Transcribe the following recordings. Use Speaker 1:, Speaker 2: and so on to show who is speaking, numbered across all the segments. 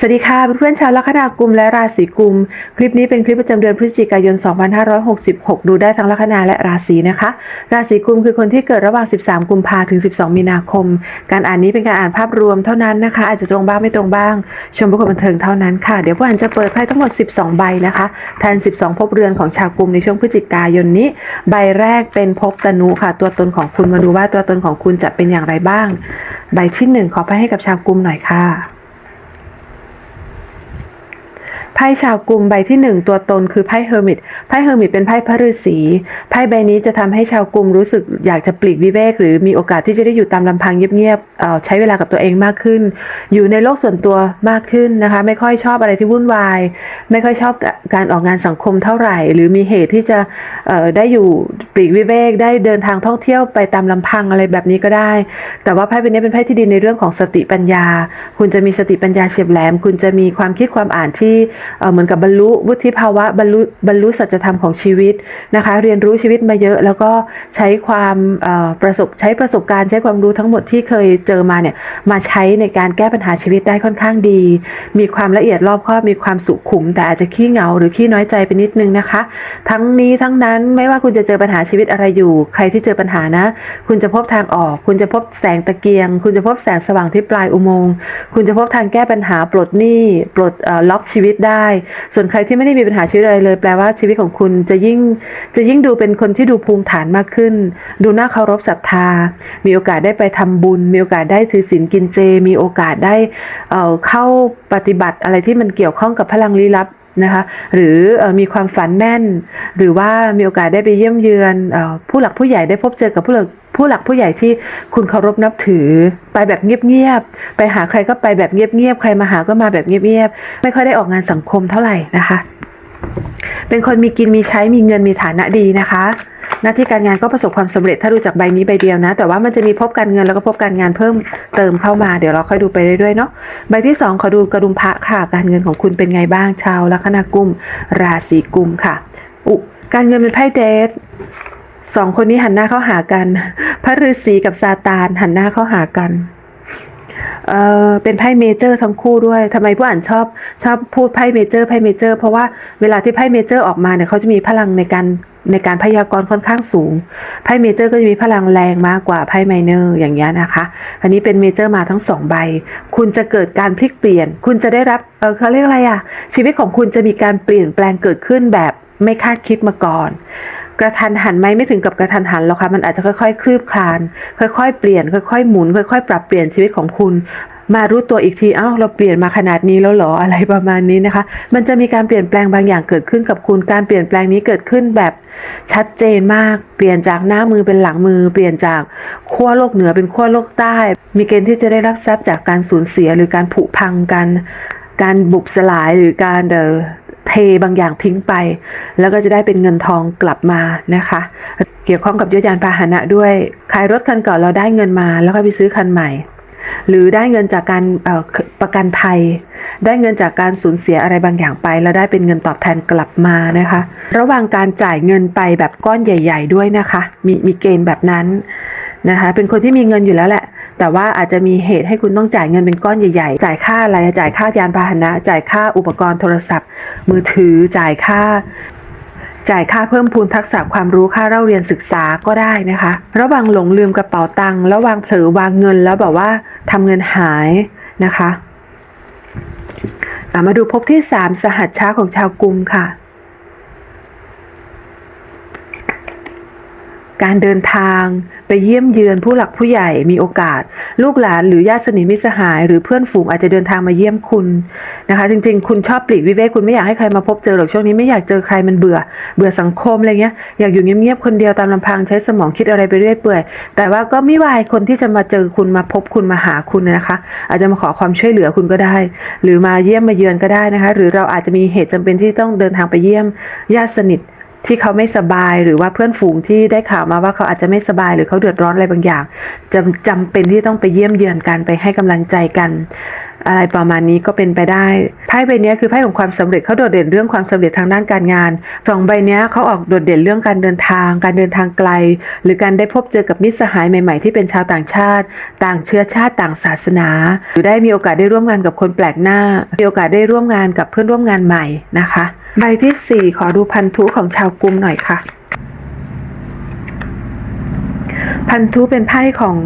Speaker 1: สวัสดีค่ะเพื่อนๆชาวลัคนากุมและราศีกุม คลิปนี้เป็นคลิปประจำเดือนพฤศจิกายน 2566 ดูได้ทั้งลัคนาและราศีนะคะ ราศีกุมคือคนที่เกิดระหว่าง 13 กุมภาถึง 12 มีนาคม การอ่านนี้เป็นการอ่านภาพรวมเท่านั้นนะคะ อาจจะตรงบ้างไม่ตรงบ้าง ชมประกอบบันเทิงเท่านั้นค่ะ เดี๋ยวผู้อ่านจะเปิดไพ่ทั้งหมด 12 ใบนะคะแทน 12ภพเรือนของชาวกุมในช่วงพฤศจิกายนนี้ ใบแรกเป็นภพตนุค่ะ ตัวตนของคุณมาดูว่าตัวตนของคุณจะเป็นอย่างไรบ้าง ใบที่หนึ่งขอไพ่ให้กับชาวกุมหน่อยค่ะ ไพ่ชาวกลุ่มใบที่หนึ่งตัวตนคือไพ่เฮอร์มิตไพ่เฮอร์มิตเป็นไพ่พระฤาษีไพ่ใบนี้จะทำให้ชาวกลุ่มรู้สึกอยากจะปลีกวิเวก หรือมีโอกาสที่จะได้อยู่ตามลำพังเงียบๆใช้เวลากับตัวเองมากขึ้น อยู่ในโลกส่วนตัวมากขึ้นนะคะ ไม่ค่อยชอบอะไรที่วุ่นวาย ไม่ค่อยชอบการออกงานสังคมเท่าไหร่ หรือมีเหตุที่จะได้อยู่ ลีกวิเวกได้เดินทางท่องเที่ยวไปตามลำพังอะไรแบบนี้ก็ได้ แต่ว่าไพ่ใบนี้เป็นไพ่ที่ดีในเรื่องของสติปัญญา คุณจะมีสติปัญญาเฉียบแหลม คุณจะมีความคิดความอ่านที่เเหมือนกับบรรลุวุฒิภาวะบรรลุบรรลุสัจธรรมของชีวิตนะคะ เรียนรู้ชีวิตมาเยอะ แล้วก็ใช้ความประสบใช้ประสบการณ์ใช้ความรู้ทั้งหมดที่เคยเจอมาเนี่ยมาใช้ในการแก้ปัญหาชีวิตได้ค่อนข้างดี มีความละเอียดรอบคอบมีความสุขุม แต่อาจจะขี้เหงาหรือขี้น้อยใจไปนิดนึงนะคะ ทั้งนี้ทั้งนั้นไม่ว่าคุณจะเจอปัญหาชีวิตอะไรอยู่ ใครที่เจอปัญหานะ คุณจะพบทางออก คุณจะพบแสงตะเกียง คุณจะพบแสงสว่างที่ปลายอุโมงค์คุณจะพบทางแก้ปัญหาปลดหนี้ปลดล็อกชีวิตได้ ส่วนใครที่ไม่ได้มีปัญหาชีวิตอะไรเลย แปลว่าชีวิตของคุณจะยิ่งจะยิ่งดูเป็นคนที่ดูภูมิฐานมากขึ้น ดูน่าเคารพศรัทธา มีโอกาสได้ไปทำบุญ มีโอกาสได้ถือศีลกินเจ มีโอกาสได้เเข้าปฏิบัติอะไรที่มันเกี่ยวข้องกับพลังลี้ลับ นะคะหรือมีความฝันแน่น หรือว่ามีโอกาสได้ไปเยี่ยมเยือนผู้หลักผู้ใหญ่ได้พบเจอกับผู้หลักผู้หลักผู้ใหญ่ที่คุณเคารพนับถือไปแบบเงียบๆไปหาใครก็ไปแบบเงียบๆใครมาหาก็มาแบบเงียบๆไม่ค่อยได้ออกงานสังคมเท่าไหร่นะคะ เป็นคนมีกินมีใช้มีเงินมีฐานะดีนะคะ หน้าที่การงานก็ประสบความสำเร็จถ้าดูจากใบนี้ใบเดียวนะ แต่ว่ามันจะมีพบการเงินแล้วก็พบการงานเพิ่มเติมเข้ามาเดี๋ยวเราค่อยดูไปเรื่อยๆเนาะใบที่สองขอดูกระดุมพระค่ะการเงินของคุณเป็นไงบ้างชาวลัคนากุม ราศีกุมค่ะ อุการเงินเป็นไพ่เดทสองคนนี้หันหน้าเข้าหากัน พระฤาษีกับซาตานหันหน้าเข้าหากันเออเป็นไพ่เมเจอร์ทั้งคู่ด้วยทำไมผู้อ่านชอบชอบพูดไพ่เมเจอร์ไพ่เมเจอร์เพราะว่าเวลาที่ไพ่เมเจอร์ออกมาเนี่ยเขาจะมีพลังในการ ในการพยากรณ์ค่อนข้างสูง ไพ่เมเจอร์ก็จะมีพลังแรงมากกว่าไพ่ไมเนอร์อย่างเงี้ยนะคะ อันนี้เป็นเมเจอร์มาทั้งสองใบ คุณจะเกิดการพลิกเปลี่ยน คุณจะได้รับ เออเขาเรียกอะไรอะชีวิตของคุณจะมีการเปลี่ยนแปลงเกิดขึ้นแบบไม่คาดคิดมาก่อน กระทันหันไหมไม่ถึงกับกระทันหันหรอกค่ะ มันอาจจะค่อยๆ คลืบคลาน ค่อยๆ เปลี่ยน ค่อยๆ หมุน ค่อยๆ ปรับเปลี่ยนชีวิตของคุณ มารู้ตัวอีกทีเอ้าเราเปลี่ยนมาขนาดนี้แล้วหรออะไรประมาณนี้นะคะ มันจะมีการเปลี่ยนแปลงบางอย่างเกิดขึ้นกับคุณการเปลี่ยนแปลงนี้เกิดขึ้นแบบชัดเจนมาก เปลี่ยนจากหน้ามือเป็นหลังมือ เปลี่ยนจากขั้วโลกเหนือเป็นขั้วโลกใต้ มีเกณฑ์ที่จะได้รับทรัพย์จากการสูญเสียหรือการผุพังกันการบุบสลายหรือการเดเทบางอย่างทิ้งไป แล้วก็จะได้เป็นเงินทองกลับมานะคะ เกี่ยวข้องกับยศยานพาหนะด้วย ขายรถคันเก่าเราได้เงินมา แล้วก็ไปซื้อคันใหม่ หรือได้เงินจากการประกันภัย ได้เงินจากการสูญเสียอะไรบางอย่างไป แล้วได้เป็นเงินตอบแทนกลับมานะคะ ระหว่างการจ่ายเงินไปแบบก้อนใหญ่ ๆ ด้วยนะคะ มีมีเกณฑ์แบบนั้นนะคะ เป็นคนที่มีเงินอยู่แล้วแหละ แต่ว่าอาจจะมีเหตุให้คุณต้องจ่ายเงินเป็นก้อนใหญ่ๆ จ่ายค่าอะไร จ่ายค่ายานพาหนะ จ่ายค่าอุปกรณ์โทรศัพท์ มือถือ จ่ายค่าจ่ายค่าเพิ่มพูนทักษะความรู้ค่าเล่าเรียนศึกษาก็ได้นะคะ ระวังหลงลืมกระเป๋าตังค์ระวังเผลอวางเงินแล้วแบบว่า ทำเงินหายนะคะ มาดูพบที่สามสหัสช้าของชาวกรุงค่ะ การเดินทาง ไปเยี่ยมเยือนผู้หลักผู้ใหญ่มีโอกาส ลูกหลานหรือญาติสนิทมิตรสหาย หรือเพื่อนฝูงอาจจะเดินทางมาเยี่ยมคุณนะคะ จริง ๆ คุณชอบปลีกวิเวกคุณไม่อยากให้ใครมาพบเจอหรอกช่วงนี้ไม่อยากเจอใครมันเบื่อ เบื่อสังคมอะไรเงี้ยอยากอยู่เงียบๆคนเดียวตามลำพังใช้สมองคิดอะไรไปเรื่อยเปื่อยแต่ว่าก็ไม่วายคนที่จะมาเจอคุณมาพบคุณมาหาคุณนะคะ อาจจะมาขอความช่วยเหลือคุณก็ได้ หรือมาเยี่ยมมาเยือนก็ได้นะคะ หรือเราอาจจะมีเหตุจำเป็นที่ต้องเดินทางไปเยี่ยมญาติสนิท ที่เขาไม่สบายหรือว่าเพื่อนฝูงที่ได้ข่าวมาว่าเขาอาจจะไม่สบายหรือเขาเดือดร้อนอะไรบางอย่างจำจำเป็นที่ต้องไปเยี่ยมเยือนกันไปให้กำลังใจกัน อะไรประมาณนี้ก็เป็นไปได้ไพ่ใบนี้คือไพ่ของความสำเร็จเขาโดดเด่นเรื่องความสำเร็จทางด้านการงานสองใบนี้เขาออกโดดเด่นเรื่องการเดินทาง การเดินทางไกล หรือการได้พบเจอกับมิตรสหายใหม่ ๆ ที่เป็นชาวต่างชาติ ต่างเชื้อชาติต่างศาสนา หรือได้มีโอกาสได้ร่วมงานกับคนแปลกหน้ามีโอกาสได้ร่วมงานกับเพื่อนร่วมงานใหม่นะคะ ใบที่สี่ขอดูพันธุของชาวกุมหน่อยค่ะพันธุเป็นไพ่ของ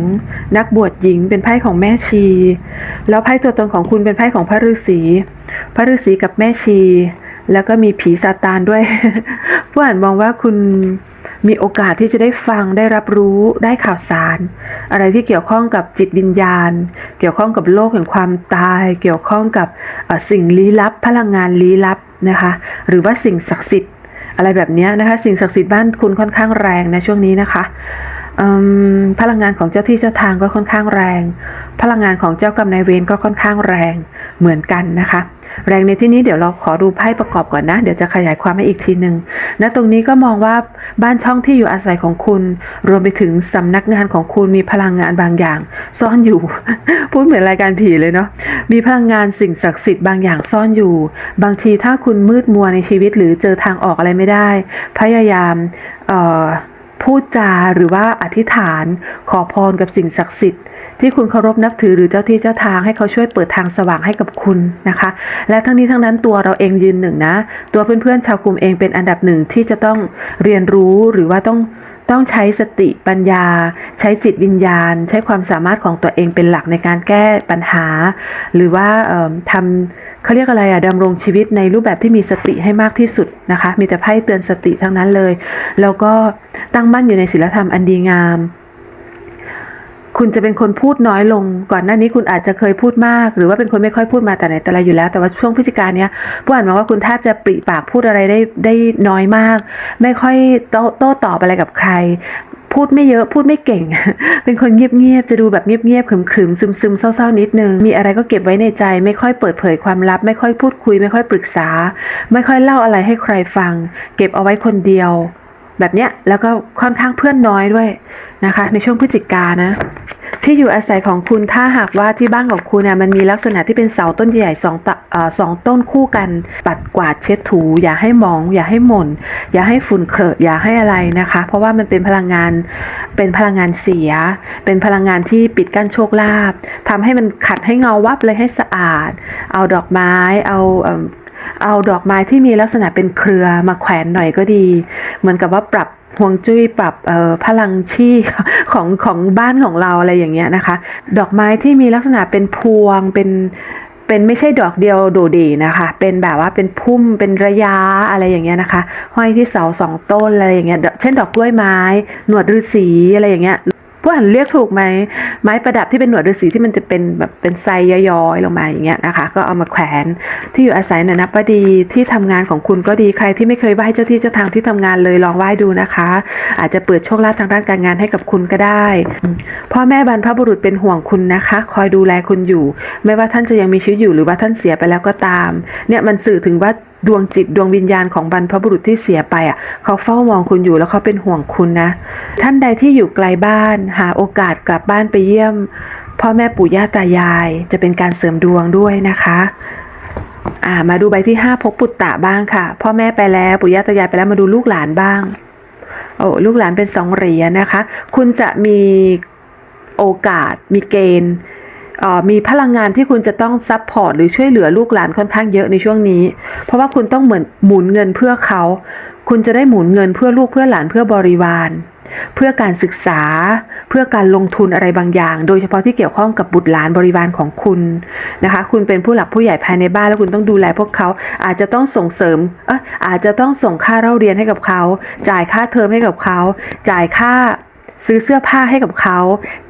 Speaker 1: นักบวชหญิง เป็นไพ่ของแม่ชี แล้วไพ่ตัวตนของคุณเป็นไพ่ของพระฤาษี พระฤาษีกับแม่ชี แล้วก็มีผีซาตานด้วย ผู้อ่านมองว่าคุณมีโอกาสที่จะได้ฟังได้รับรู้ได้ข่าวสาร อะไรที่เกี่ยวข้องกับจิตวิญญาณ เกี่ยวข้องกับโลกแห่งความตาย เกี่ยวข้องกับสิ่งลี้ลับ พลังงานลี้ลับนะคะ หรือว่าสิ่งศักดิ์สิทธิ์ อะไรแบบนี้นะคะ สิ่งศักดิ์สิทธิ์บ้านคุณค่อนข้างแรงนะช่วงนี้นะคะพลังงานของเจ้าที่เจ้าทางก็ค่อนข้างแรง พลังงานของเจ้ากรรมนายเวรก็ค่อนข้างแรงเหมือนกันนะคะ แรงในที่นี้เดี๋ยวเราขอดูไพ่ประกอบก่อนนะ เดี๋ยวจะขยายความให้อีกทีหนึ่งณตรงนี้ก็มองว่าบ้านช่องที่อยู่อาศัยของคุณ รวมไปถึงสำนักงานของคุณมีพลังงานบางอย่าง ซ่อนอยู่ พูดเหมือนรายการผีเลยเนาะมีพลังงานสิ่งศักดิ์สิทธิ์บางอย่างซ่อนอยู่ บางทีถ้าคุณมืดมัวในชีวิต หรือเจอทางออกอะไรไม่ได้ พยายามพูดจาหรือว่าอธิษฐาน ขอพรกับสิ่งศักดิ์สิทธิ์ ที่คุณเคารพนับถือหรือเจ้าที่เจ้าทางให้เขาช่วยเปิดทางสว่างให้กับคุณนะคะ และทั้งนี้ทั้งนั้นตัวเราเองยืนหนึ่งนะ ตัวเพื่อนๆชาวกลุ่มเองเป็นอันดับหนึ่งที่จะต้องเรียนรู้หรือว่าต้องต้องใช้สติปัญญา ใช้จิตวิญญาณ ใช้ความสามารถของตัวเองเป็นหลักในการแก้ปัญหา หรือว่าทำเขาเรียกอะไรอะดำรงชีวิตในรูปแบบที่มีสติให้มากที่สุดนะคะ มีแต่ไพ่เตือนสติทั้งนั้นเลย แล้วก็ตั้งมั่นอยู่ในศีลธรรมอันดีงาม คุณจะเป็นคนพูดน้อยลง ก่อนหน้านี้คุณอาจจะเคยพูดมาก หรือว่าเป็นคนไม่ค่อยพูดมาแต่ไหนแต่ไรอยู่แล้ว แต่ว่าช่วงพฤศจิกาเนี้ยผู้อ่านมองว่าคุณแทบจะปริปากพูดอะไรได้ได้น้อยมาก ไม่ค่อยโต้โตตอบอะไรกับใคร พูดไม่เยอะพูดไม่เก่ง เป็นคนเงียบๆจะดูแบบเงียบๆขรึมๆซึมๆเศร้าๆนิดนึง มีอะไรก็เก็บไว้ในใจ ไม่ค่อยเปิดเผยความลับ ไม่ค่อยพูดคุย ไม่ค่อยปรึกษา ไม่ค่อยเล่าอะไรให้ใครฟัง เก็บเอาไว้คนเดียว แบบเนี้ยแล้วก็ค่อนข้างเพื่อนน้อยด้วยนะคะ ในช่วงพฤศจิกานะ ที่อยู่อาศัยของคุณถ้าหากว่าที่บ้านของคุณเนี่ยมันมีลักษณะที่เป็นเสาต้นใหญ่สองตะสองต้นคู่กันปัดกวาดเช็ดถู อย่าให้มอง อย่าให้หม่น อย่าให้ฝุ่นเครอะอย่าให้อะไรนะคะ เพราะว่ามันเป็นพลังงานเป็นพลังงานเสีย เป็นพลังงานที่ปิดกั้นโชคลาภทำให้มันขัดให้เงาวับเลยให้สะอาด เอาดอกไม้เอาเอาดอกไม้ที่มีลักษณะเป็นเครือมาแขวนหน่อยก็ดี เหมือนกับว่าปรับฮวงจุ้ยปรับพลังชีของของบ้านของเราอะไรอย่างเงี้ยนะคะ ดอกไม้ที่มีลักษณะเป็นพวงเป็นเป็นไม่ใช่ดอกเดียวโดดเด่นนะคะ เป็นแบบว่าเป็นพุ่มเป็นระยะอะไรอย่างเงี้ยนะคะ ห้อยที่เสาสองต้นอะไรอย่างเงี้ย เช่นดอกกล้วยไม้ หนวดฤาษีอะไรอย่างเงี้ย ผู้อ่านเรียกถูกไหมไม้ประดับที่เป็นหนวดฤาษีที่มันจะเป็นแบบเป็นไซย้อยๆลงมาอย่างเงี้ยนะคะ ก็เอามาแขวนที่อยู่อาศัยนี่ยนับว่าดีที่ทำงานของคุณก็ดีใครที่ไม่เคยไหว้เจ้าที่เจ้าทางที่ทำงานเลยลองไหว้ดูนะคะ อาจจะเปิดโชคลาภทางด้านการงานให้กับคุณก็ได้พ่อแม่บรรพบุรุษเป็นห่วงคุณนะคะ คอยดูแลคุณอยู่ ไม่ว่าท่านจะยังมีชีวิตอยู่หรือว่าท่านเสียไปแล้วก็ตาม เนี่ยมันสื่อถึงว่า ดวงจิตดวงวิญญาณของบรรพบุรุษที่เสียไปอะเขาเฝ้ามองคุณอยู่แล้วเขาเป็นห่วงคุณนะ ท่านใดที่อยู่ไกลบ้าน หาโอกาสกลับบ้านไปเยี่ยม พ่อแม่ปู่ย่าตายาย จะเป็นการเสริมดวงด้วยนะคะอ่ามาดูใบที่ห้าพบปุตตะบ้างค่ะ พ่อแม่ไปแล้วปู่ย่าตายายไปแล้วมาดูลูกหลานบ้าง โอ้ลูกหลานเป็นสองเหรียญนะคะ คุณจะมีโอกาสมีเกณฑ์ มีพลังงานที่คุณจะต้องซัพพอร์ตหรือช่วยเหลือลูกหลานค่อนข้างเยอะในช่วงนี้ เพราะว่าคุณต้องเหมือนหมุนเงินเพื่อเขา คุณจะได้หมุนเงินเพื่อลูกเพื่อหลานเพื่อบริวาร เพื่อการศึกษา เพื่อการลงทุนอะไรบางอย่าง โดยเฉพาะที่เกี่ยวข้องกับบุตรหลานบริวารของคุณนะคะ คุณเป็นผู้หลักผู้ใหญ่ภายในบ้านแล้วคุณต้องดูแลพวกเขา อาจจะต้องส่งเสริมเอะอาจจะต้องส่งค่าเล่าเรียนให้กับเขา จ่ายค่าเทอมให้กับเขา จ่ายค่า ซื้อเสื้อผ้าให้กับเขา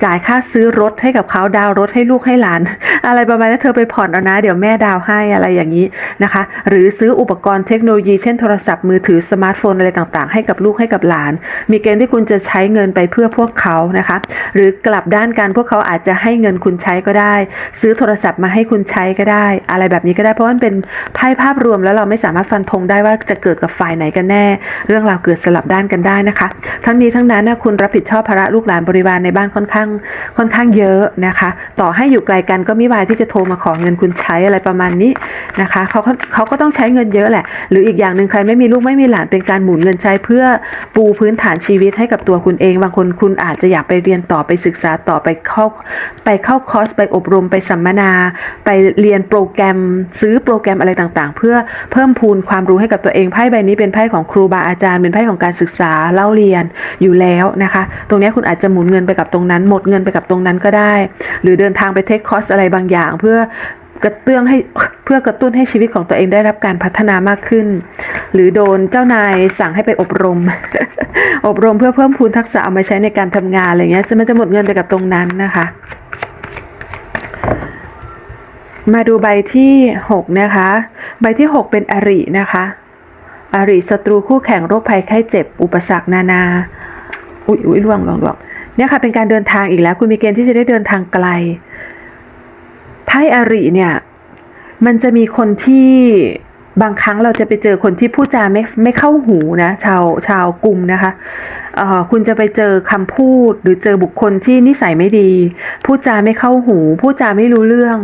Speaker 1: จ่ายค่าซื้อรถให้กับเขา ดาวรถให้ลูกให้หลาน อะไรประมาณนั้นเธอไปผ่อนเอานะ เดี๋ยวแม่ดาวให้อะไรอย่างนี้นะคะ หรือซื้ออุปกรณ์เทคโนโลยีเช่นโทรศัพท์มือถือสมาร์ทโฟนอะไรต่างๆ ให้กับลูกให้กับหลาน มีเกณฑ์ที่คุณจะใช้เงินไปเพื่อพวกเขานะคะ หรือกลับด้านกันพวกเขาอาจจะให้เงินคุณใช้ก็ได้ ซื้อโทรศัพท์มาให้คุณใช้ก็ได้ อะไรแบบนี้ก็ได้เพราะว่ามันเป็นไพ่ภาพรวมแล้วเราไม่สามารถฟันธงได้ว่าจะเกิดกับฝ่ายไหนกันแน่ เรื่องราวเกิดสลับด้านกันได้นะคะ ทั้งนี้ทั้งนั้นนะคุณรับผิดชอบภาระลูกหลานบริวารในบ้านค่อนข้างค่อนข้างเยอะนะคะ ต่อให้อยู่ไกลกันก็ไม่วายที่จะโทรมาขอเงินคุณใช้อะไรประมาณนี้นะคะเขาเขาเขาก็ต้องใช้เงินเยอะแหละ หรืออีกอย่างหนึ่งใครไม่มีลูกไม่มีหลานเป็นการหมุนเงินใช้เพื่อปูพื้นฐานชีวิตให้กับตัวคุณเอง บางคนคุณอาจจะอยากไปเรียนต่อไปศึกษาต่อไปเข้าไปเข้าคอร์สไปอบรมไปสัมมนา ไปเรียนโปรแกรมซื้อโปรแกรมอะไรต่างๆ เพื่อเพิ่มพูนความรู้ให้กับตัวเองไพ่ใบนี้เป็นไพ่ของครูบาอาจารย์เป็นไพ่ของการศึกษาเล่าเรียนอยู่แล้วนะคะตรงนี้คุณอาจจะหมุนเงินไปกับตรงนั้น หมดเงินไปกับตรงนั้นก็ได้ หรือเดินทางไปเทคคอร์สอะไรบางอย่าง เพื่อกระเตื้องให้เพื่อกระตุ้นให้ชีวิตของตัวเองได้รับการพัฒนามากขึ้น หรือโดนเจ้านายสั่งให้ไปอบรม อบรมเพื่อเพิ่มพูนทักษะเอามาใช้ในการทำงานอะไรเงี้ยจะมันจะหมดเงินไปกับตรงนั้นนะคะ มาดูใบที่หกนะคะ ใบที่หกเป็นอรินะคะ อริศัตรูคู่แข่งโรคภัยไข้เจ็บ อุปสรรคนานา อุ้ยอุ้ยล่วงล่วงล่วงเนี่ยค่ะ เป็นการเดินทางอีกแล้ว คุณมีเกณฑ์ที่จะได้เดินทางไกลไพ่อริเนี่ย มันจะมีคนที่บางครั้งเราจะไปเจอคนที่พูดจาไม่ไม่เข้าหูนะ ชาวชาวกลุ่มนะคะเอ่อคุณจะไปเจอคำพูดหรือเจอบุคคลที่นิสัยไม่ดี พูดจาไม่เข้าหู พูดจาไม่รู้เรื่อง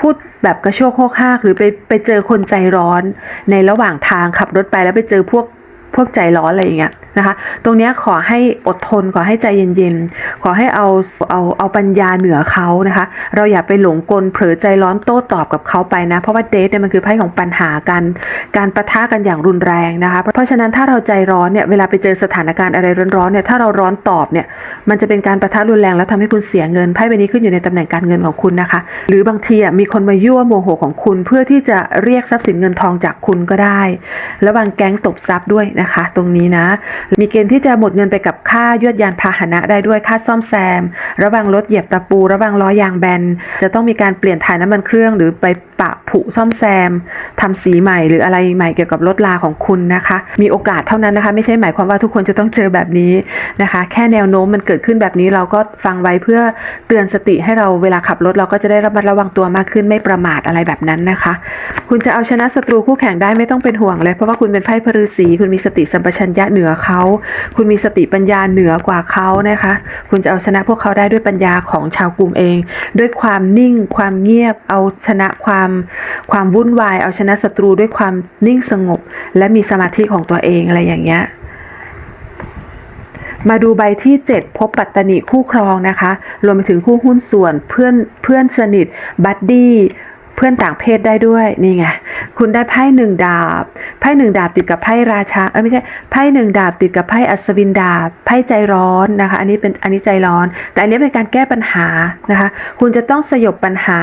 Speaker 1: พูดแบบกระโชกโคกฮากหรือไปไปเจอคนใจร้อน ในระหว่างทางขับรถไปแล้วไปเจอพวกพวกใจร้อนอะไรอย่างเงี้ยนะคะ ตรงนี้ขอให้อดทนขอให้ใจเย็นๆ ขอให้เอาเอาเอาปัญญาเหนือเขานะคะ เราอย่าไปหลงกลเผลอใจร้อนโต้ตอบกับเขาไปนะ เพราะว่าเดทเนี่ยมันคือไพ่ของปัญหาการการประทะกันอย่างรุนแรงนะคะ เพราะฉะนั้นถ้าเราใจร้อนเนี่ยเวลาไปเจอสถานการณ์อะไรร้อนๆเนี่ยถ้าเราร้อนตอบเนี่ยมันจะเป็นการประทะรุนแรงแล้วทำให้คุณเสียเงินไพ่ใบนี้ขึ้นอยู่ในตำแหน่งการเงินของคุณนะคะ หรือบางทีอะมีคนมายั่วโมโหของคุณเพื่อที่จะเรียกทรัพย์สินเงินทองจากคุณก็ได้ แล้วบางแก๊งตบทรัพย์ด้วยนะคะ ตรงนี้นะมีเกณฑ์ที่จะหมดเงินไปกับค่ายวดยานพาหนะได้ด้วยค่าซ่อมแซม ระวังรถเหยียบตะปู ระวังล้อยางแบน จะต้องมีการเปลี่ยนถ่ายน้ำมันเครื่องหรือไปปะผุซ่อมแซมทำสีใหม่หรืออะไรใหม่เกี่ยวกับรถลาของคุณนะคะ มีโอกาสเท่านั้นนะคะ ไม่ใช่หมายความว่าทุกคนจะต้องเจอแบบนี้นะคะ แค่แนวโน้มมันเกิดขึ้นแบบนี้เราก็ฟังไว้เพื่อเตือนสติให้เราเวลาขับรถเราก็จะได้ระมัดระวังตัวมากขึ้นไม่ประมาทอะไรแบบนั้นนะคะ คุณจะเอาชนะศัตรูคู่แข่งได้ไม่ต้องเป็นห่วงเลย เพราะว่าคุณเป็นไพ่พฤษีคุณมีสติสัมปชัญญะเหนือเขา คุณมีสติปัญญาเหนือกว่าเขานะคะ คุณจะเอาชนะพวกเขาได้ด้วยปัญญาของชาวกลุ่มเอง ด้วยความนิ่งความเงียบเอาชนะความความวุ่นวายเอาชนะศัตรูด้วยความนิ่งสงบ และมีสมาธิของตัวเองอะไรอย่างเงี้ยมาดูใบที่ 7 พบปัตตนิคู่ครองนะคะ รวมไปถึงคู่หุ้นส่วนเพื่อนเพื่อนสนิทบัดดี้ พื่อนต่างเพศได้ด้วยนี่ไงคุณได้ไพ่หนึ่งดาบไพ่หนึ่งดาบติดกับไพ่ราชาเอ้ยไม่ใช่ไพ่หนึ่งดาบติดกับไพ่อัศวินดาบไพ่ใจร้อนนะคะ อันนี้เป็นอันนี้ใจร้อน แต่อันนี้เป็นการแก้ปัญหานะคะ คุณจะต้องสยบปัญหา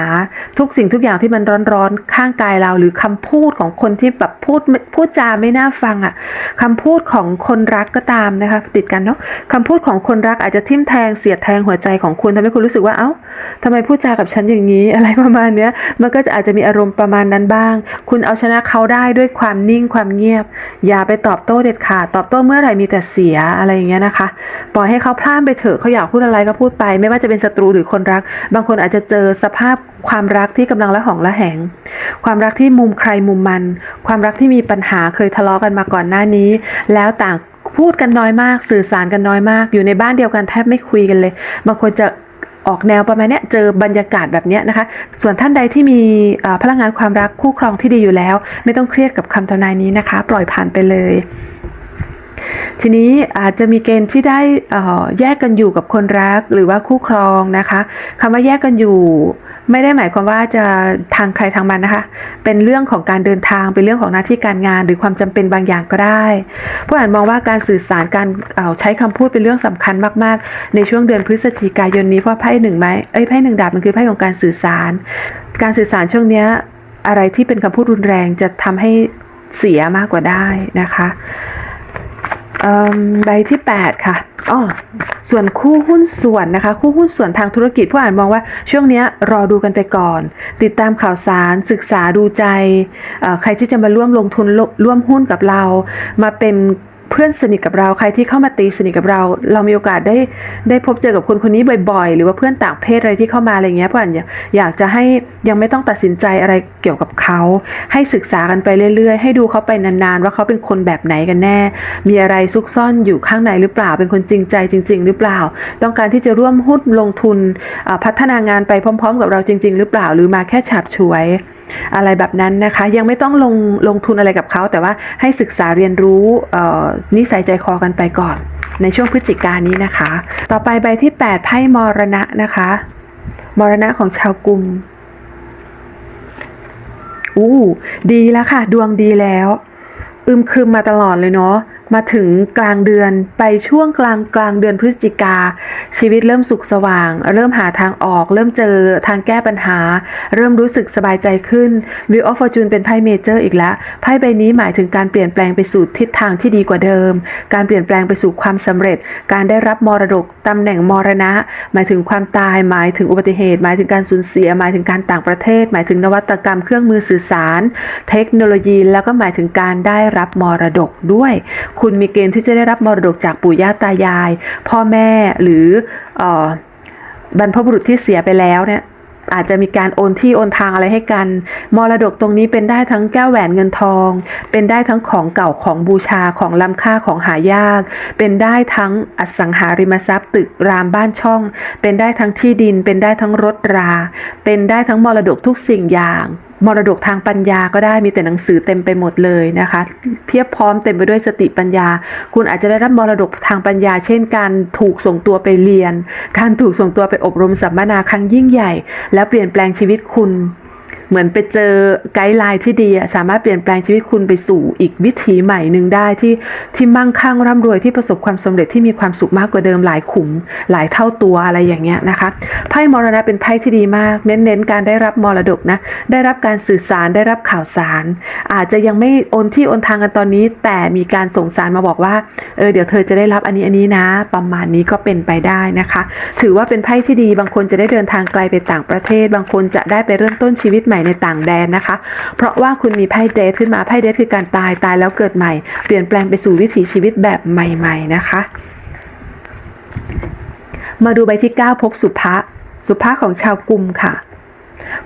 Speaker 1: ทุกสิ่งทุกอย่างที่มันร้อนๆข้างกายเราหรือคำพูดของคนที่แบบพูดพูดจาไม่น่าฟังอะ่ะคำพูดของคนรักก็ตามนะคะ ติดกันเนาะคำพูดของคนรักอาจจะทิ่มแทงเสียดแทงหัวใจของคุณทำให้คุณรู้สึกว่าเอ้า ทำไมพูดจากับฉันอย่างนี้อะไรประมาณเนี้ย มันก็จะอาจจะมีอารมณ์ประมาณนั้นบ้าง คุณเอาชนะเขาได้ด้วยความนิ่งความเงียบ อย่าไปตอบโต้เด็ดขาดตอบโต้เมื่อไหร่มีแต่เสียอะไรอย่างเงี้ยนะคะ ปล่อยให้เขาพลาดไปเถอะเขาอยากพูดอะไรก็พูดไป ไม่ว่าจะเป็นศัตรูหรือคนรัก บางคนอาจจะเจอสภาพความรักที่กำลังละหองละแหง ความรักที่มุมใครมุมมัน ความรักที่มีปัญหาเคยทะเลาะกันมาก่อนหน้านี้ แล้วต่างพูดกันน้อยมาก สื่อสารกันน้อยมาก อยู่ในบ้านเดียวกันแทบไม่คุยกันเลย บางคนจะ ออกแนวประมาณเนี้ยเจอบรรยากาศแบบเนี้ยนะคะ ส่วนท่านใดที่มีพลังงานความรักคู่ครองที่ดีอยู่แล้ว ไม่ต้องเครียดกับคำทำนายนี้นะคะ ปล่อยผ่านไปเลยทีนี้อาจจะมีเกณฑ์ที่ได้แยกกันอยู่กับคนรักหรือว่าคู่ครองนะคะคำว่าแยกกันอยู่ ไม่ได้หมายความว่าจะทางใครทางมันนะคะ เป็นเรื่องของการเดินทาง เป็นเรื่องของหน้าที่การงาน หรือความจำเป็นบางอย่างก็ได้ผู้อ่านมองว่าการสื่อสารการใช้คำพูดเป็นเรื่องสำคัญมากๆ ในช่วงเดือนพฤศจิกายนนี้เพราะไพ่หนึ่งไม้เอ้ยไพ่หนึ่งดาบมันคือไพ่ของการสื่อสาร การสื่อสารช่วงเนี้ยอะไรที่เป็นคำพูดรุนแรงจะทำให้เสียมากกว่าได้นะคะ ใบที่ 8 ค่ะอ๋อส่วนคู่หุ้นส่วนนะคะ คู่หุ้นส่วนทางธุรกิจผู้อ่านมองว่าช่วงนี้รอดูกันไปก่อน ติดตามข่าวสารศึกษาดูใจ ใครที่จะมาร่วมลงทุนร่วมหุ้นกับเรา มาเป็น เพื่อนสนิทกับเราใครที่เข้ามาตีสนิทกับเรา เรามีโอกาสได้ได้พบเจอกับคนคนนี้บ่อยๆ หรือว่าเพื่อนต่างเพศอะไรที่เข้ามาอะไรเงี้ยเพื่อนอยากจะให้ยังไม่ต้องตัดสินใจอะไรเกี่ยวกับเขา ให้ศึกษากันไปเรื่อยๆ ให้ดูเขาไปนานๆ ว่าเขาเป็นคนแบบไหนกันแน่ มีอะไรซุกซ่อนอยู่ข้างในหรือเปล่าเป็นคนจริงใจจริง ๆ หรือเปล่า ต้องการที่จะร่วมหุ้นลงทุนพัฒนางานไปพร้อม ๆ กับเราจริง ๆ หรือเปล่าหรือมาแค่ฉาบฉวย อะไรแบบนั้นนะคะยังไม่ต้องลงลงทุนอะไรกับเขาแต่ว่าให้ศึกษาเรียนรู้นิสัยใจคอกันไปก่อน ในช่วงพฤศจิกายนนี้นะคะ ต่อไปใบที่ 8 ไพ่มรณะนะคะ มรณะของชาวกรุมอู้ดีแล้วค่ะ ดวงดีแล้ว อึมครึมมาตลอดเลยเนาะ มาถึงกลางเดือนไปช่วงกลางกลางเดือนพฤศจิกา ชีวิตเริ่มสุขสว่าง เริ่มหาทางออก เริ่มเจอทางแก้ปัญหา เริ่มรู้สึกสบายใจขึ้น Wheel of Fortune เป็นไพ่เมเจอร์อีกแล้วไพ่ใบนี้หมายถึงการเปลี่ยนแปลงไปสู่ทิศทางที่ดีกว่าเดิม การเปลี่ยนแปลงไปสู่ความสำเร็จ การได้รับมรดกตำแหน่งมรณะ หมายถึงความตายหมายถึงอุบัติเหตุ หมายถึงการสูญเสีย หมายถึงการต่างประเทศ หมายถึงนวัตกรรมเครื่องมือสื่อสาร เทคโนโลยี แล้วก็หมายถึงการได้รับมรดกด้วยคุณมีเกณฑ์ที่จะได้รับมรดกจากปู่ย่าตายาย พ่อแม่หรืออบรรพบุรุษที่เสียไปแล้วเนี่ยอาจจะมีการโอนที่โอนทางอะไรให้กัน มรดกตรงนี้เป็นได้ทั้งแก้วแหวนเงินทอง เป็นได้ทั้งของเก่าของบูชาของล้ำค่าของหายาก เป็นได้ทั้งอสังหาริมทรัพย์ตึกรามบ้านช่อง เป็นได้ทั้งที่ดิน เป็นได้ทั้งรถรา เป็นได้ทั้งมรดกทุกสิ่งอย่าง มรดกทางปัญญาก็ได้มีแต่หนังสือเต็มไปหมดเลยนะคะ เพียบพร้อมเต็มไปด้วยสติปัญญา คุณอาจจะได้รับมรดกทางปัญญา เช่น การถูกส่งตัวไปเรียน การถูกส่งตัวไปอบรมสัมมนาครั้งยิ่งใหญ่ แล้วเปลี่ยนแปลงชีวิตคุณ เหมือนไปเจอไกด์ไลน์ที่ดีอะสามารถเปลี่ยนแปลงชีวิตคุณไปสู่อีกวิถีใหม่หนึ่งได้ที่ที่มั่งคั่งร่ำรวยที่ประสบความสำเร็จที่มีความสุขมากกว่าเดิมหลายขุม หลายเท่าตัวอะไรอย่างเงี้ยนะคะไพ่มรณะเป็นไพ่ที่ดีมาก เน้นๆการได้รับมรดกนะได้รับการสื่อสารได้รับข่าวสาร อาจจะยังไม่โอนที่โอนทางกันตอนนี้ แต่มีการส่งสารมาบอกว่าเออเดี๋ยวเธอจะได้รับอันนี้อันนี้นะ ประมาณนี้ก็เป็นไปได้นะคะ ถือว่าเป็นไพ่ที่ดีบางคนจะได้เดินทางไกลไปต่างประเทศ บางคนจะได้ไปเริ่มต้นชีวิตใหม่ในต่างแดนนะคะ เพราะว่าคุณมีไพ่เดทขึ้นมาไพ่เดทคือการตายตายแล้วเกิดใหม่ เปลี่ยนแปลงไปสู่วิถีชีวิตแบบใหม่ ๆนะคะ มาดูใบที่ 9 พบสุภะสุภะของชาวกุมค่ะ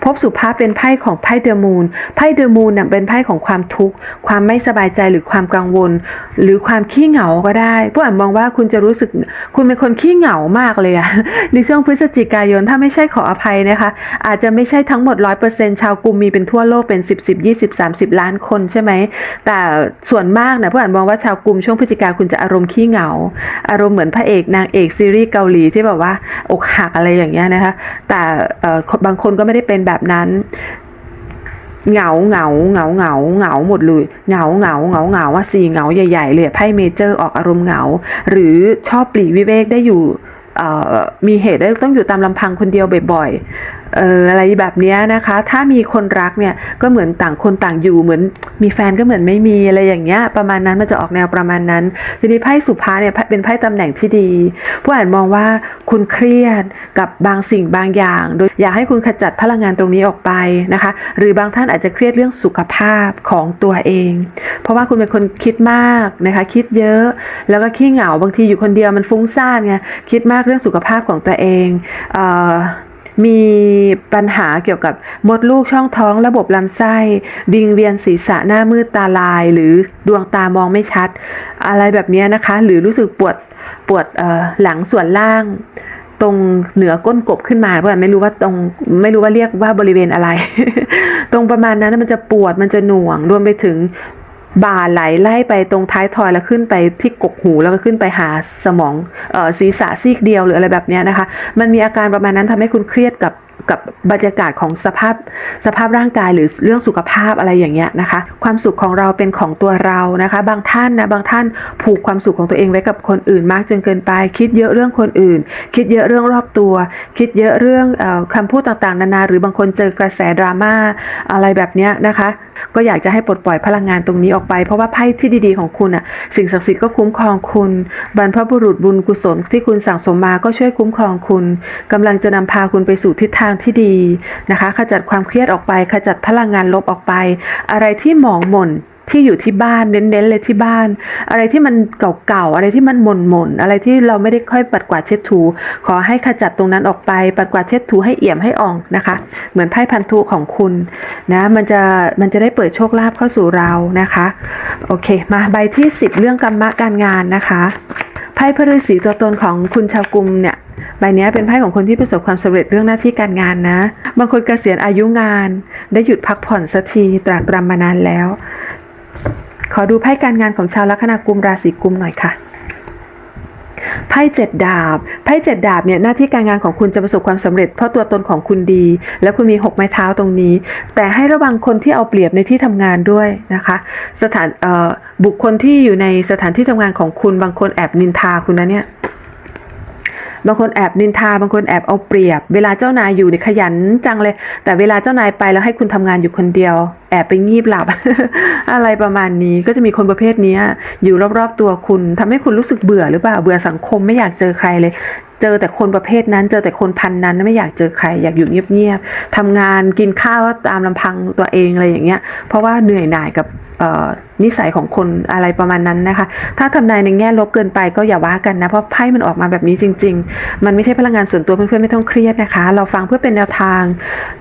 Speaker 1: พบสุภาพเป็นไพ่ของไพ่เดอะมูน ไพ่เดอะมูนเป็นไพ่ของความทุกข์ ความไม่สบายใจหรือความกังวล หรือความขี้เหงาก็ได้ผู้อ่านมองว่าคุณจะรู้สึกคุณเป็นคนขี้เหงามากเลยอะในช่วงพฤศจิกายนถ้าไม่ใช่ขออภัยนะคะ อาจจะไม่ใช่ทั้งหมด100%ชาวกลุ่มมีเป็นทั่วโลกเป็น10 10 20 30ล้านคนใช่ไหม แต่ส่วนมากนะผู้อ่านมองว่าชาวกลุ่มช่วงพฤศจิกาคุณจะอารมณ์ขี้เหงา อารมณ์เหมือนพระเอกนางเอกซีรีส์เกาหลีที่แบบว่าอกหักอะไรอย่างเงี้ยนะคะ แต่บางคนก็ไม่ได้เป็นแบบนั้น เหงาเหงาเหงาเหงาเหงาหมดเลยเหงาเหงาเหงาเหงาว่าสี่เหงาใหญ่ๆเลยไพ่เมเจอร์ออกอารมณ์เหงา หรือชอบปลีกวิเวกได้อยู่มีเหตุได้ต้องอยู่ตามลำพังคนเดียวบ่อย อออะไรแบบนี้นะคะ ถ้ามีคนรักเนี่ยก็เหมือนต่างคนต่างอยู่เหมือน มีแฟนก็เหมือนไม่มีอะไรอย่างเงี้ย ประมาณนั้นมันจะออกแนวประมาณนั้นทีนี้ไพ่สุภาเนี่ยเป็นไพ่ตำแหน่งที่ดี ผู้อ่านมองว่าคุณเครียดกับบางสิ่งบางอย่าง โดยอยากให้คุณขจัดพลังงานตรงนี้ออกไปนะคะ หรือบางท่านอาจจะเครียดเรื่องสุขภาพของตัวเอง เพราะว่าคุณเป็นคนคิดมากนะคะ คิดเยอะ แล้วก็ขี้เหงาบางทีอยู่คนเดียวมันฟุ้งซ่านไงคิดมากเรื่องสุขภาพของตัวเองเออ มีปัญหาเกี่ยวกับมดลูกช่องท้องระบบลำไส้ วิงเวียนศีรษะหน้ามืดตาลาย หรือดวงตามองไม่ชัด อะไรแบบนี้นะคะ หรือรู้สึกปวดปวดหลังส่วนล่าง ตรงเหนือก้นกบขึ้นมาเพราะไม่รู้ว่าตรงไม่รู้ว่าเรียกว่าบริเวณอะไร ตรงประมาณนั้นมันจะปวดมันจะหน่วงรวมไปถึง บ่าไหลไล่ไปตรงท้ายทอยแล้วขึ้นไปที่กกหูแล้วก็ขึ้นไปหาสมองเออศีรษะซีกเดียวหรืออะไรแบบเนี้ยนะคะ มันมีอาการประมาณนั้นทำให้คุณเครียดกับ กับบรรยากาศของสภาพสภาพร่างกายหรือเรื่องสุขภาพอะไรอย่างเงี้ยนะคะ ความสุขของเราเป็นของตัวเรานะคะ บางท่านนะบางท่านผูกความสุขของตัวเองไว้กับคนอื่นมากจนเกินไป คิดเยอะเรื่องคนอื่น คิดเยอะเรื่องรอบตัว คิดเยอะเรื่องออคำพูดต่างๆ นานา หรือบางคนเจอกระแสดราม่าอะไรแบบเนี้ยนะคะ ก็อยากจะให้ปลดปล่อยพลังงานตรงนี้ออกไป เพราะว่าไพ่ที่ดีๆของคุณอะสิ่งศักดิ์สิทธิ์ก็คุ้มครองคุณ บรรพบุรุษบุญกุศลที่คุณสั่งสมมาก็ช่วยคุ้มครองคุณกำลังจะนำพาคุณไปสู่ทิศทางที่ดีนะคะ ขจัดความเครียดออกไป ขจัดพลังงานลบออกไป อะไรที่หมองหม่นที่อยู่ที่บ้านเน้นๆเลยที่บ้าน อะไรที่มันเก่าๆอะไรที่มันหม่นๆอะไรที่เราไม่ได้ค่อยปัดกวาดเช็ดถู ขอให้ขจัดตรงนั้นออกไป ปัดกวาดเช็ดถูให้เอี่ยมให้อ่องนะคะ เหมือนไพ่พันธุของคุณนะมันจะมันจะได้เปิดโชคลาภเข้าสู่เรานะคะโอเค มาใบที่ 10 เรื่องกรรมะการงานนะคะไพ่พระฤาษีตัวตนของคุณชาวกรุมเนี่ย ใบนี้เป็นไพ่ของคนที่ประสบความสำเร็จเรื่องหน้าที่การงานนะ บางคนเกษียณอายุงาน ได้หยุดพักผ่อนสักทีตรากตรำมานานแล้ว ขอดูไพ่การงานของชาวลัคนากุมราศีกุมหน่อยค่ะไพ่เจ็ดดาบ ไพ่เจ็ดดาบเนี่ยหน้าที่การงานของคุณจะประสบความสำเร็จเพราะตัวตนของคุณดี และคุณมีหกไม้เท้าตรงนี้ แต่ให้ระวังคนที่เอาเปรียบในที่ทำงานด้วยนะคะ สถานบุคคลที่อยู่ในสถานที่ทำงานของคุณบางคนแอบนินทาคุณนะเนี่ย บางคนแอบนินทา บางคนแอบเอาเปรียบ เวลาเจ้านายอยู่เนี่ยขยันจังเลย แต่เวลาเจ้านายไปแล้วให้คุณทำงานอยู่คนเดียว แอบไปงีบหลับ อะไรประมาณนี้ก็จะมีคนประเภทนี้อยู่รอบๆตัวคุณทำให้คุณรู้สึกเบื่อหรือเปล่าเบื่อสังคมไม่อยากเจอใครเลยเจอแต่คนประเภทนั้นเจอแต่คนพันนั้นไม่อยากเจอใครอยากอยู่เงียบๆทำงานกินข้าวตามลำพังตัวเองอะไรอย่างเงี้ย เพราะว่าเหนื่อยหน่ายกับเออ นิสัยของคนอะไรประมาณนั้นนะคะ ถ้าทำนายในแง่ลบเกินไปก็อย่าว่ากันนะ เพราะไพ่มันออกมาแบบนี้จริง ๆ มันไม่ใช่พลังงานส่วนตัวเพื่อนๆไม่ต้องเครียดนะคะ เราฟังเพื่อเป็นแนวทาง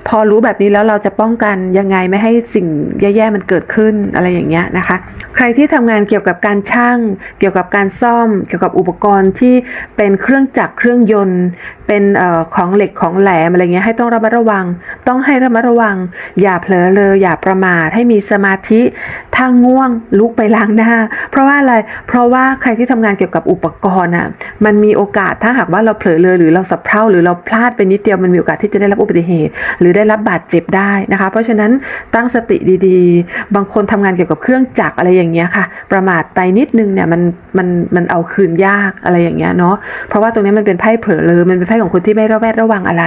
Speaker 1: พอรู้แบบนี้แล้วเราจะป้องกันยังไงไม่ให้สิ่งแย่ๆมันเกิดขึ้นอะไรอย่างเงี้ยนะคะ ใครที่ทำงานเกี่ยวกับการช่าง เกี่ยวกับการซ่อม เกี่ยวกับอุปกรณ์ที่เป็นเครื่องจักรเครื่องยนต์เป็นอของเหล็กของแหลมอะไรเงี้ยให้ต้องระมัดระวัง ต้องให้ระมัดระวัง อย่าเผลอเลยอย่าประมาทให้มีสมาธิถ้าง่วงลุกไปล้างหน้า เพราะว่าอะไรเพราะว่าใครที่ทำงานเกี่ยวกับอุปกรณ์อะมันมีโอกาสถ้าหากว่าเราเผลอเลยหรือเราสับเพร่าหรือเราพลาดไปนิดเดียวมันมีโอกาสที่จะได้รับอุบัติเหตุ หรือได้รับบาดเจ็บได้นะคะ เพราะฉะนั้นตั้งสติดีๆ บางคนทำงานเกี่ยวกับเครื่องจักรอะไรอย่างเงี้ยค่ะ ประมาทไปนิดนึงเนี่ยมันมันมันเอาคืนยากอะไรอย่างเงี้ยเนาะเพราะว่าตรงนี้มันเป็นไพ่เผลอเลยมันเป็นพ่ของคนที่ไม่ระแวดระวังอะไร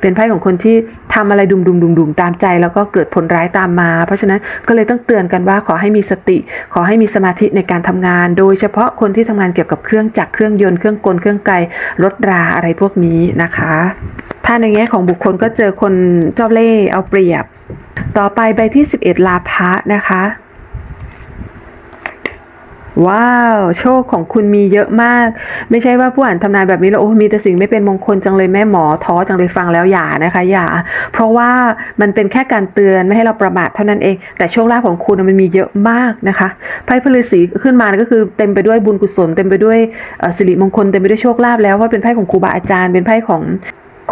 Speaker 1: เป็นไพ่ของคนที่ทำอะไรดุมดุมดุมดุมตามใจ แล้วก็เกิดผลร้ายตามมา เพราะฉะนั้นก็เลยต้องเตือนกันว่าขอให้มีสติ ขอให้มีสมาธิในการทำงาน โดยเฉพาะคนที่ทำงานเกี่ยวกับเครื่องจักรเครื่องยนต์เครื่องกลเครื่องไกลรถราอะไรพวกนี้นะคะ ถ้าในแง่ของบุคคลก็เจอคนเจ้าเล่ห์เอาเปรียบ ต่อไปใบที่ 11 ลาภะนะคะ ว้าว โชคของคุณมีเยอะมาก ไม่ใช่ว่าผู้อ่านทำนายแบบนี้แล้วโอ้มีแต่สิ่งไม่เป็นมงคลจังเลยแม่หมอท้อจังเลยฟังแล้วอย่านะคะอย่า เพราะว่ามันเป็นแค่การเตือนไม่ให้เราประมาทเท่านั้นเอง แต่โชคลาภของคุณมันมีเยอะมากนะคะไพ่พฤษีขึ้นมาก็คือเต็มไปด้วยบุญกุศลเต็มไปด้วยสิริมงคลเต็มไปด้วยโชคลาภแล้วเพราเป็นไพ่ของครูบาอาจารย์เป็นไพ่ของ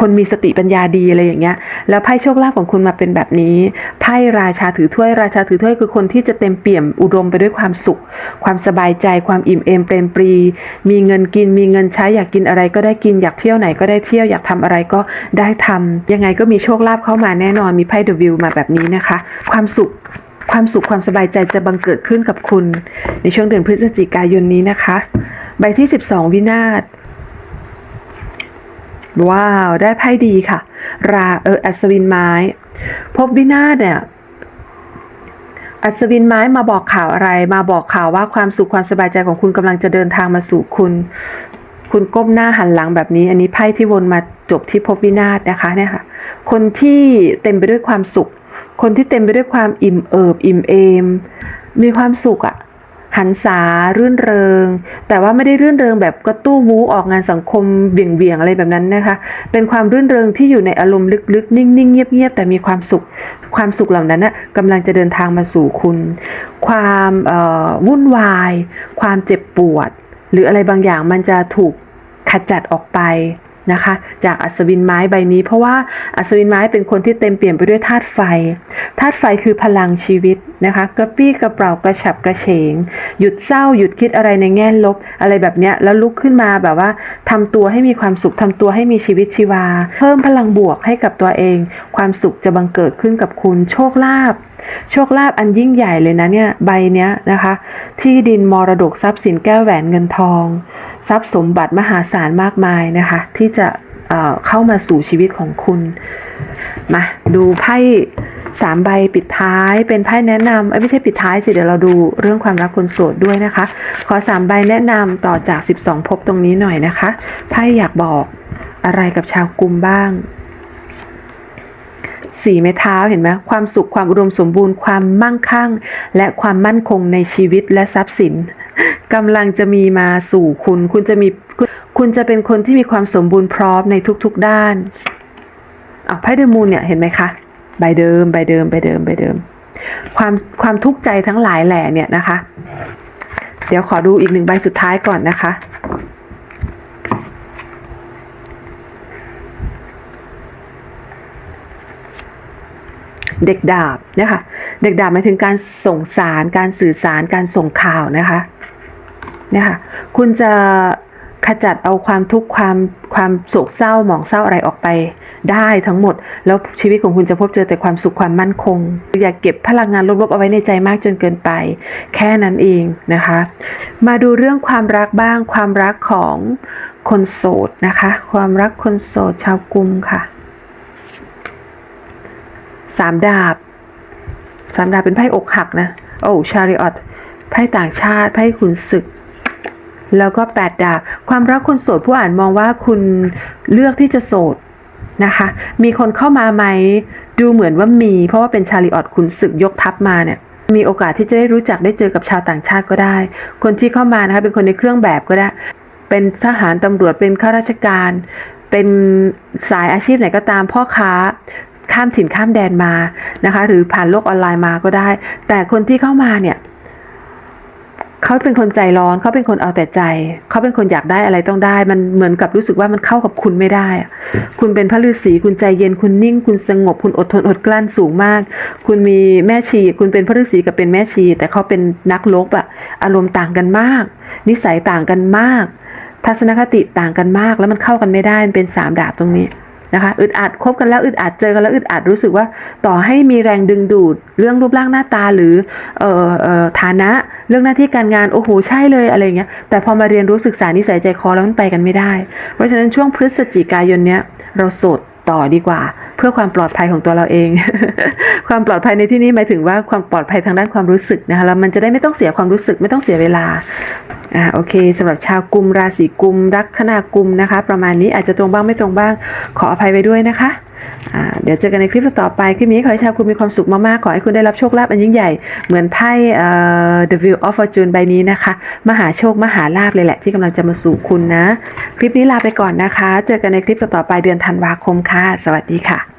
Speaker 1: คนมีสติปัญญาดีอะไรอย่างเงี้ย แล้วไพ่โชคลาภของคุณมาเป็นแบบนี้ ไพ่ราชาถือถ้วย ราชาถือถ้วยคือคนที่จะเต็มเปี่ยมอุดมไปด้วยความสุข ความสบายใจ ความอิ่มเอมเปรมปรี มีเงินกิน มีเงินใช้ อยากกินอะไรก็ได้กิน อยากเที่ยวไหนก็ได้เที่ยว อยากทำอะไรก็ได้ทำยังไงก็มีโชคลาภเข้ามาแน่นอน มีไพ่เดอะวิวมาแบบนี้นะคะ ความสุขความสุขความสบายใจจะบังเกิดขึ้นกับคุณ ในช่วงเดือนพฤศจิกายนนี้นะคะ ใบที่ 12 วินาศ ว้าว ได้ไพ่ดีค่ะ ราเอออัศวินไม้ พบวินาศเนี่ยอัศวินไม้มาบอกข่าวอะไร มาบอกข่าวว่าความสุขความสบายใจของคุณกำลังจะเดินทางมาสู่คุณ คุณก้มหน้าหันหลังแบบนี้ อันนี้ไพ่ที่วนมาจบที่พบวินาศนะคะเนี่ยค่ะ คนที่เต็มไปด้วยความสุข คนที่เต็มไปด้วยความอิ่มเอิบอิ่มเอม มีความสุขอะ หันษารื่นเริง แต่ว่าไม่ได้รื่นเริงแบบกระตู้วูออกงานสังคมเบี่ยงเบี่ยงๆอะไรแบบนั้นนะคะ เป็นความรื่นเริงที่อยู่ในอารมณ์ลึกๆ นิ่งๆ เงียบๆ แต่มีความสุข ความสุขเหล่านั้นนะกำลังจะเดินทางมาสู่คุณ ความวุ่นวาย ความเจ็บปวด หรืออะไรบางอย่างมันจะถูกขจัดออกไป นะคะ จากอัศวินไม้ใบนี้ เพราะว่าอัศวินไม้เป็นคนที่เต็มเปี่ยมไปด้วยธาตุไฟธาตุไฟคือพลังชีวิตนะคะ กระปี้กระเป๋ากระฉับกระเฉง หยุดเศร้าหยุดคิดอะไรในแง่ลบ อะไรแบบเนี้ยแล้วลุกขึ้นมาแบบว่าทำตัวให้มีความสุขทำตัวให้มีชีวิตชีวา เพิ่มพลังบวกให้กับตัวเอง ความสุขจะบังเกิดขึ้นกับคุณโชคลาภโชคลาภอันยิ่งใหญ่เลยนะเนี่ยใบเนี้ยนะคะ ที่ดินมรดกทรัพย์สินแก้วแหวนเงินทอง ทรัพย์สมบัติมหาศาลมากมายนะคะ ที่จะเเข้ามาสู่ชีวิตของคุณ มาดูไพ่สามใบปิดท้ายเป็นไพ่แนะนำไม่ใช่ปิดท้ายสิเดี๋ยวเราดูเรื่องความรักคนโสดด้วยนะคะ ขอสามใบแนะนำต่อจาก 12ภพตรงนี้หน่อยนะคะไพ่อยากบอกอะไรกับชาวกลุ่มบ้างสี่ไม้เท้าเห็นไหมความสุขความอุดมสมบูรณ์ความมั่งคั่ง และความมั่นคงในชีวิตและทรัพย์สิน กำลังจะมีมาสู่คุณ คุณจะมีคุณจะเป็นคนที่มีความสมบูรณ์พร้อมในทุกๆด้านอะไพ่เดมูนเนี่ยเห็นไหมคะใบเดิมใบเดิมใบเดิมใบเดิม ความความทุกข์ใจทั้งหลายแหล่เนี่ยนะคะ เดี๋ยวขอดูอีกหนึ่งใบสุดท้ายก่อนนะคะเด็กดาบเนี่ยค่ะเด็กดาบหมายถึงการส่งสาร การสื่อสาร การส่งข่าวนะคะ เนี่ยค่ะคุณจะขจัดเอาความทุกข์ความความโศกเศร้าหมองเศร้าอะไรออกไปได้ทั้งหมด แล้วชีวิตของคุณจะพบเจอแต่ความสุขความมั่นคง อย่าเก็บพลังงานลบๆเอาไว้ในใจมากจนเกินไป แค่นั้นเองนะคะ มาดูเรื่องความรักบ้างความรักของคนโสดนะคะ ความรักคนโสดชาวกุมค่ะสามดาบสามดาบเป็นไพ่อกหักนะโอ้ชาริออตไพ่ต่างชาติไพ่ขุนศึก แล้วก็แปดดาบความรักคนโสดผู้อ่านมองว่าคุณเลือกที่จะโสดนะคะ มีคนเข้ามาไหม ดูเหมือนว่ามี เพราะว่าเป็นชาริออตขุนศึกยกทัพมาเนี่ย มีโอกาสที่จะได้รู้จักได้เจอกับชาวต่างชาติก็ได้ คนที่เข้ามานะคะเป็นคนในเครื่องแบบก็ได้ เป็นทหารตำรวจเป็นข้าราชการ เป็นสายอาชีพไหนก็ตามพ่อค้าข้ามถิ่นข้ามแดนมานะคะ หรือผ่านโลกออนไลน์มาก็ได้ แต่คนที่เข้ามาเนี่ย เขาเป็นคนใจร้อน เขาเป็นคนเอาแต่ใจ เขาเป็นคนอยากได้อะไรต้องได้ มันเหมือนกับรู้สึกว่ามันเข้ากับคุณไม่ได้ คุณเป็นพระฤาษีคุณใจเย็นคุณนิ่ง คุณสงบ คุณอดทนอดกลั้นสูงมาก คุณมีแม่ชี คุณเป็นพระฤาษีกับเป็นแม่ชี แต่เขาเป็นนักลบอะอารมณ์ต่างกันมาก นิสัยต่างกันมาก ทัศนคติต่างกันมาก แล้วมันเข้ากันไม่ได้มันเป็นสามดาบตรงนี้ นะคะอึดอัดคบกันแล้วอึดอัดเจอกันแล้วอึดอัดรู้สึกว่าต่อให้มีแรงดึงดูดเรื่องรูปร่างหน้าตาหรือเอ่อเอ่อฐานะเรื่องหน้าที่การงานโอ้โหใช่เลยอะไรเงี้ยแต่พอมาเรียนรู้ศึกษานิสัยใจคอแล้วมันไปกันไม่ได้ เพราะฉะนั้นช่วงพฤศจิกายนเนี้ยเราโสด ต่อดีกว่า เพื่อความปลอดภัยของตัวเราเอง ความปลอดภัยในที่นี้หมายถึงว่าความปลอดภัยทางด้านความรู้สึกนะคะแล้วมันจะได้ไม่ต้องเสียความรู้สึกไม่ต้องเสียเวลาอ่าโอเคสำหรับชาวกุมราศีกุม ลัคนากุมนะคะ ประมาณนี้อาจจะตรงบ้างไม่ตรงบ้าง ขออภัยไว้ด้วยนะคะ เดี๋ยวเจอกันในคลิปต่อไป คลิปนี้ขอให้ชาวคุณมีความสุขมากๆ ขอให้คุณได้รับโชคลาภอันยิ่งใหญ่ เหมือนไพ่ The View of Fortune ใบนี้นะคะ มหาโชคมหาลาภเลยแหละ ที่กำลังจะมาสู่คุณนะ คลิปนี้ลาไปก่อนนะคะ เจอกันในคลิปต่อไปเดือนธันวาคมค่ะ สวัสดีค่ะ